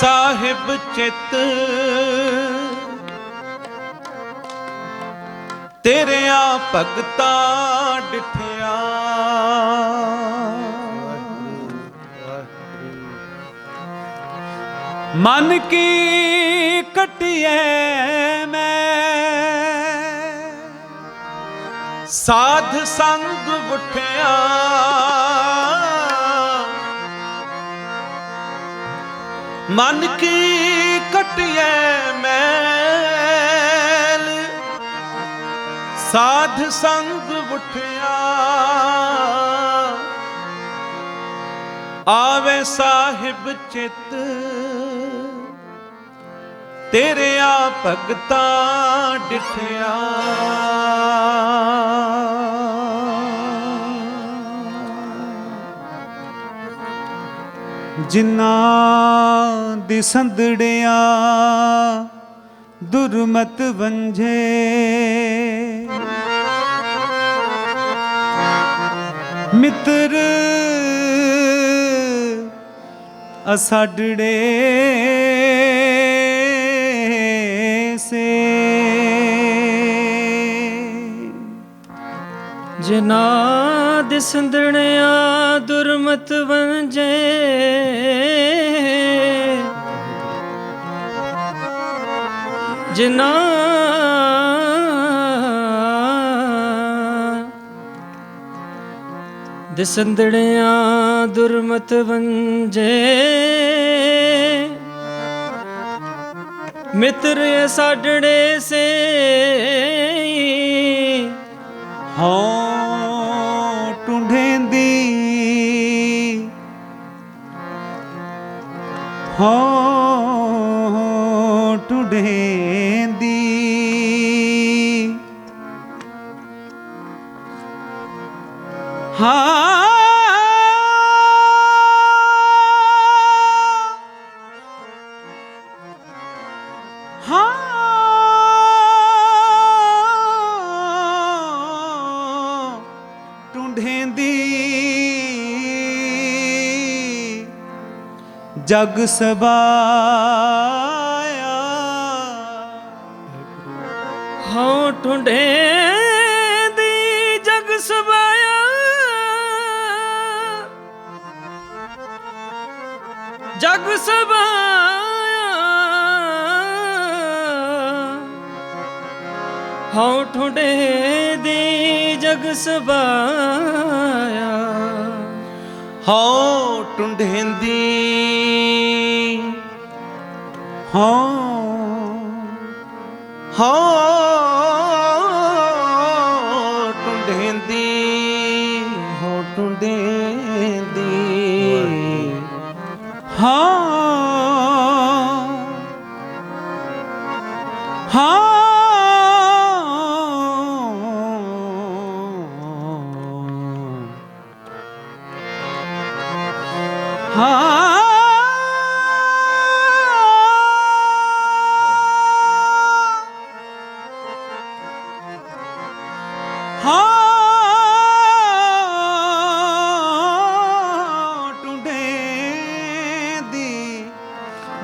ਸਾਹਿਬ ਚਿੱਤ। ਤੇਰਿਆਂ ਭਗਤਾਂ ਡਿਠਿਆ। ਮਨ ਕੀ ਕਟਿਐ ਮੈਂ? ਸਾਧ ਸੰਗ ਉਠਿਆ। ਮਨ ਕੀ ਕਟਿਐ ਮੈਲ? ਸਾਧ ਸੰਗ ਉਠਿਆ। ਆਵੇ ਸਾਹਿਬ ਚਿੱਤ ਤੇਰਿਆ ਭਗਤਾਂ ਡਿਠਿਆ। ਜਿਨ੍ਹਾਂ ਦੀ ਸੰਦੜਿਆ ਦੁਰਮਤ ਵੰਝੇ। ਮਿੱਤਰ ਅਸਾਡੜੇ ਸੇ। ਜਿਨਾ ਦਿਸੰਦਣਿਆ ਦੁਰਮਤ ਵੰਜੇ। ਜਿਨਾ ਦਿਸੰਦਣਿਆ ਦੁਰਮਤ ਵੰਜੇ। ਮਿੱਤਰ ਸਾਡੜੇ ਸੇ ਹਾਂ। ਹਾਂ ਟੁੰਡੇਂਦੀ ਹਾਂ ਜਗ ਸਬਾਇਆ। ਹਉ ਟੁੰਡੇ ਦੀ ਜਗ ਸਬਾਇਆ। ਜਗ ਸਬਾਇਆ। ਹਉ ਟੁੰਡੇ ਦੀ ਜਗ ਸਬਾਇਆ। ਹਉ ਟੁੰਡੇਂਦੀ ਹਾਂ ਹਉ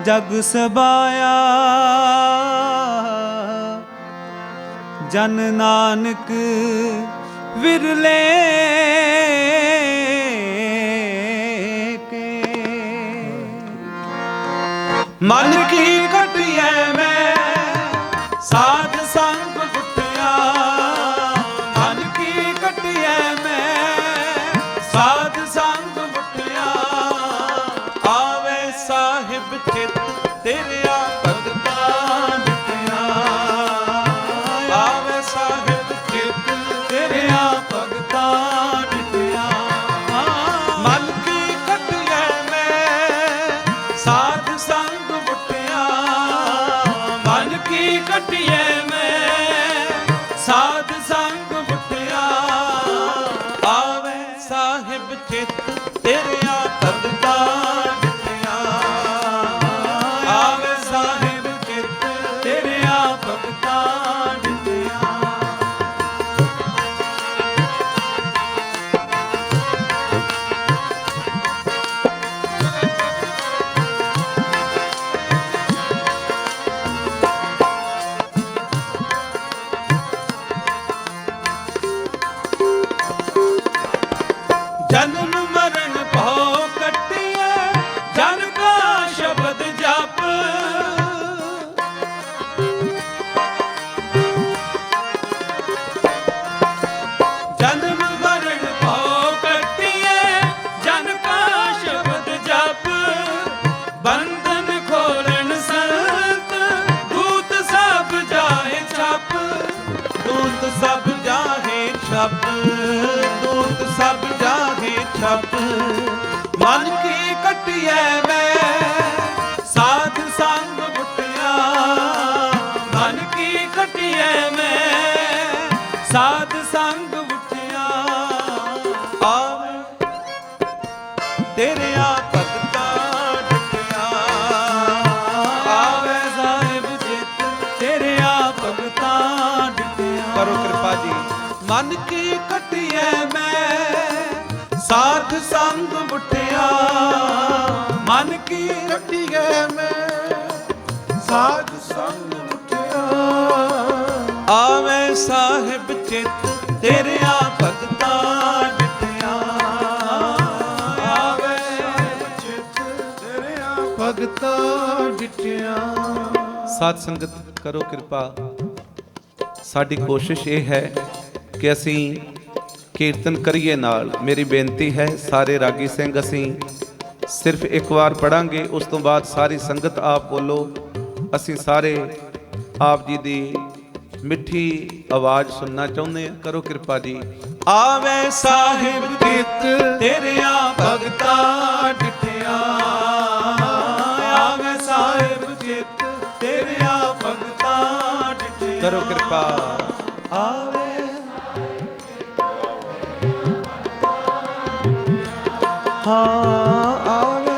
ਜਗ ਸਬਾਇਆ। ਜਨ ਨਾਨਕ ਵਿਰਲੇ ਕੇ। ਮਨ ਕੀ ਕਟਿਐ ਮੈਂ। ਸਾਧ ਸੰਗ ਛਪ ਮਨ ਕੀ ਕਟਿਐ ਮੈਂ? ਸਾਧ ਸੰਗ ਮੁਟਿਆ ਮਨ ਕੀ ਮੈਂ? ਸਾਧ ਸੰਗ ਮੁਟਿਆ ਆਵੇ ਤੇਰੇ ਆ ਭਗਤਾ ਡਟਿਆ। ਆਵੇ ਸਾਹਿਬ ਜਿਤ ਤੇਰੇ ਆ ਭਗਤਾਂ ਡਿਟਿਆ। ਕਰੋ ਕਿਰਪਾ ਜੀ। ਮਨ ਕੀ ਸੰਗ ਮੁਟਿਆ ਮਨ ਕੀ ਕੱਟੀਏ ਮੈਂ? ਸਾਧ ਸੰਗ ਮੁਠਿਆ। ਆਵੇ ਸਾਹਿਬ ਚਿਤ ਤੇਰਿਆ ਭਗਤਾ ਡਟਿਆ ਆਵੇ ਚਿਤ ਤੇਰਿਆ ਭਗਤਾ ਡਿਟਿਆ ਸਾਧ ਸੰਗਤ ਕਰੋ ਕਿਰਪਾ। ਸਾਡੀ ਕੋਸ਼ਿਸ਼ ਇਹ ਹੈ ਕਿ ਅਸੀਂ ਕੀਰਤਨ ਕਰੀਏ ਨਾਲ। ਮੇਰੀ ਬੇਨਤੀ ਹੈ ਸਾਰੇ ਰਾਗੀ ਸਿੰਘ ਅਸੀਂ ਸਿਰਫ ਇੱਕ ਵਾਰ ਪੜਾਂਗੇ ਉਸ ਤੋਂ ਬਾਅਦ ਸਾਰੀ ਸੰਗਤ ਆਪ ਬੋਲੋ। ਅਸੀਂ ਸਾਰੇ ਆਪ ਜੀ ਦੀ ਮਿੱਠੀ ਆਵਾਜ਼ ਸੁਣਨਾ ਚਾਹੁੰਦੇ ਹਾਂ। ਕਰੋ ਕਿਰਪਾ ਜੀ। ਆਵੇ ਸਾਹਿਬ ਚਿਤ ਤੇਰਿਆ ਭਗਤਾ ਡਿਠਿਆ। ਆਵੇ ਸਾਹਿਬ ਚਿਤ ਤੇਰਿਆ ਭਗਤਾ ਡਿਠਿਆ। ਕਰੋ ਕਿਰਪਾ। ਆਵੇ ਹਾਂ ਆਵੇ।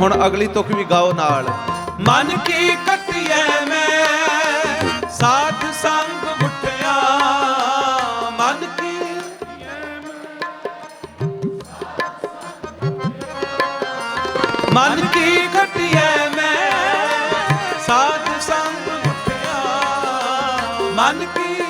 ਹੁਣ ਅਗਲੀ ਤੁਕ ਵੀ ਗਾਓ ਨਾਲ। ਮਨ ਕੀ ਕਟਿਐ ਮੈਂ, ਸਾਧ ਸੰਗ ਮੁਠਿਆ। ਮਨ ਕੀ ਮਨ ਕੀ ਕਟਿਐ ਮੈਂ, ਸਾਧ ਸੰਗ ਮੁਠਿਆ। ਮਨ ਕੀ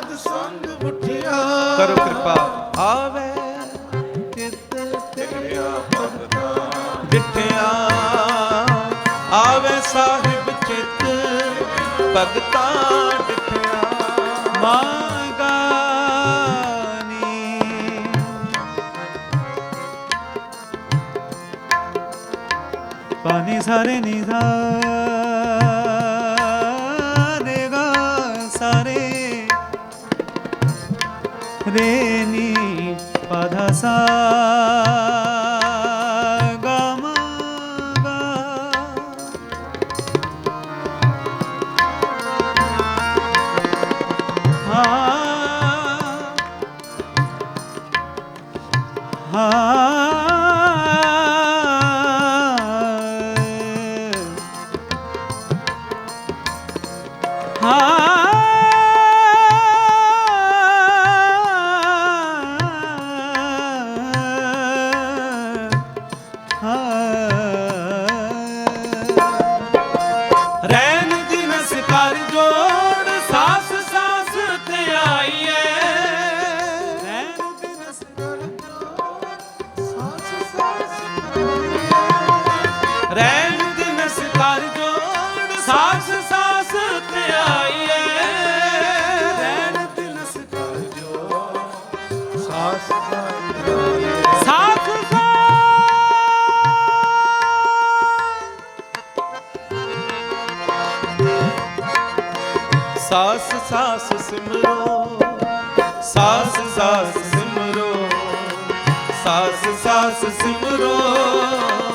ਸਾਧ ਸੰਗ ਮੁਠਿਆ ਕਰੋ ਕਿਰਪਾ। ਆਵੇ ਚਿਤ ਤੇਰਿਆ ਭਗਤਾ। ਡਿਠਿਆ ਆਵੇ ਸਾਹਿਬ ਚਿਤ ਭਗਤਾ ਡਿਠਿਆ ਮਾਗਾਨੀ ਪਾਣੀ ਸਾਰੇ ਨਿਧਾ ਰੇ ਨੀ ਪਧਾ ਰੈਣ ਦਿਨਸ ਕਰ ਜੋੜ, ਸਾਸ ਸਾਸ ਤੇ ਆਈਏ ਰੈਣ ਦਿਨਸ ਕਰ ਜੋੜ, ਸਾਸ ਸਾਸ ਸਾਸ ਸਾਸ ਸਿਮਰੋ, ਸਾਸ ਸਾਸ ਸਿਮਰੋ, ਸਾਸ ਸਾਸ ਸਿਮਰੋ।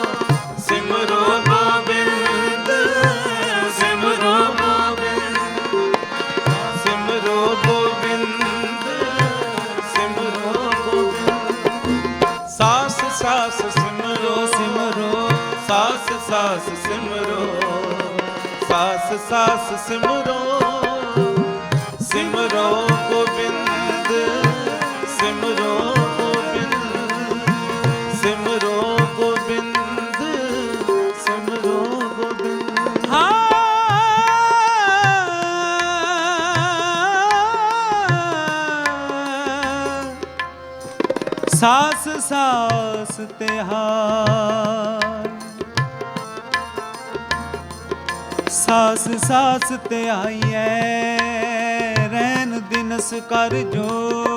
ਸਾਸ ਸਾਸ ਸਿਮਰੋ ਸਿਮਰੋ ਗੋਬਿੰਦ ਸਿਮਰੋ ਗੋਬਿੰਦ ਸਿਮਰੋ ਗੋਬਿੰਦ ਸਿਮਰੋ ਗੋਬਿੰਦ। ਸਾਸ ਸਾਸ ਤੇ ਹਾਰ ਸਾਸ ਸਾਸ ਤੇ ਆਈਐ ਰਹਿਣ ਦਿਨਸ ਕਰ ਜੋ।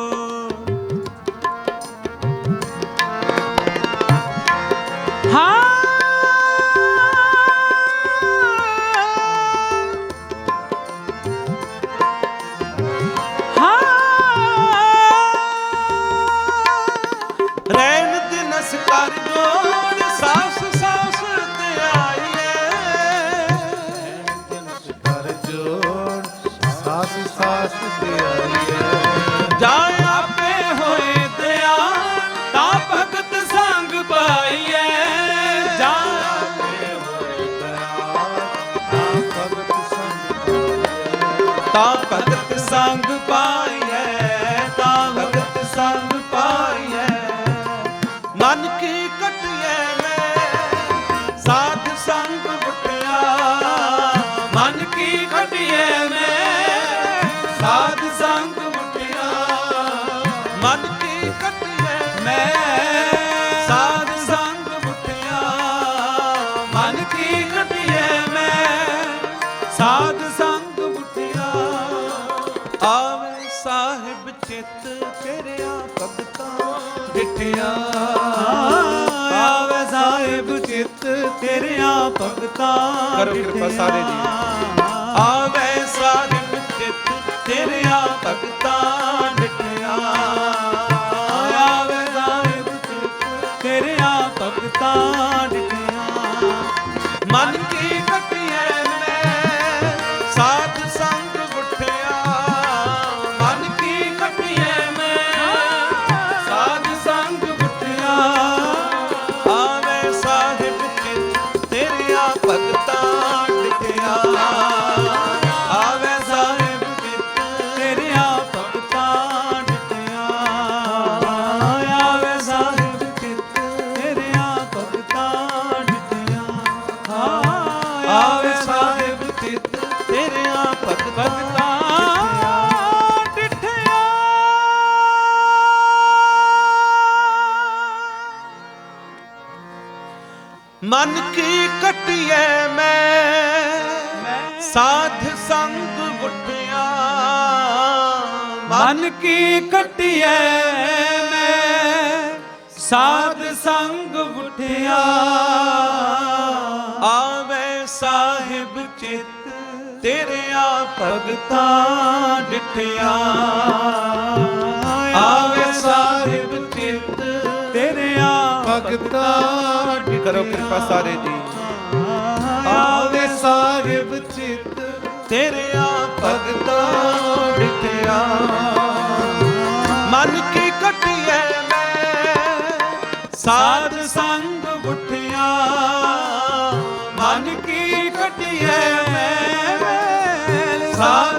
ਭਗਤ ਸੰਗ ਪਾਈਐ ਡਿਠਿਆ ਆਵੇ ਸਾਹਿਬ ਚਿੱਤ ਤੇਰਿਆਂ ਭਗਤਾਂ ਕਰੋ ਕਿਰਪਾ ਸਾਰੇ ਜੀ। ਆਵੇ ਸਾਹਿਬ ਚਿੱਤ ਤੇਰਿਆ ਭਗਤਾਂ ਡਿਠਿਆ ਆਵੇ ਸਾਹਿਬ ਚਿੱਤ ਤੇਰਿਆਂ ਭਗਤਾਂ ਡਿਠਿਆ ਮਨ ਕੀ ਕਟਿਐ ਮੈਂ? ਸਾਧ ਸੰਗ ਉਠਿਆ। ਆਵੇ ਸਾਹਿਬ ਚਿਤ ਤੇਰਿਆ ਭਗਤਾ ਡਿਠਿਆ। ਆਵੇ ਸਾਹਿਬ ਚਿਤ ਤੇਰਿਆ ਭਗਤਾ ਕਰੋ ਕਿਰਪਾ ਸਾਰੇ ਜੀ। ਆਵੇ ਸਾਹਿਬ ਚਿਤ ਤੇਰੇ ਮੈਂ ਸਾਧ ਸੰਗ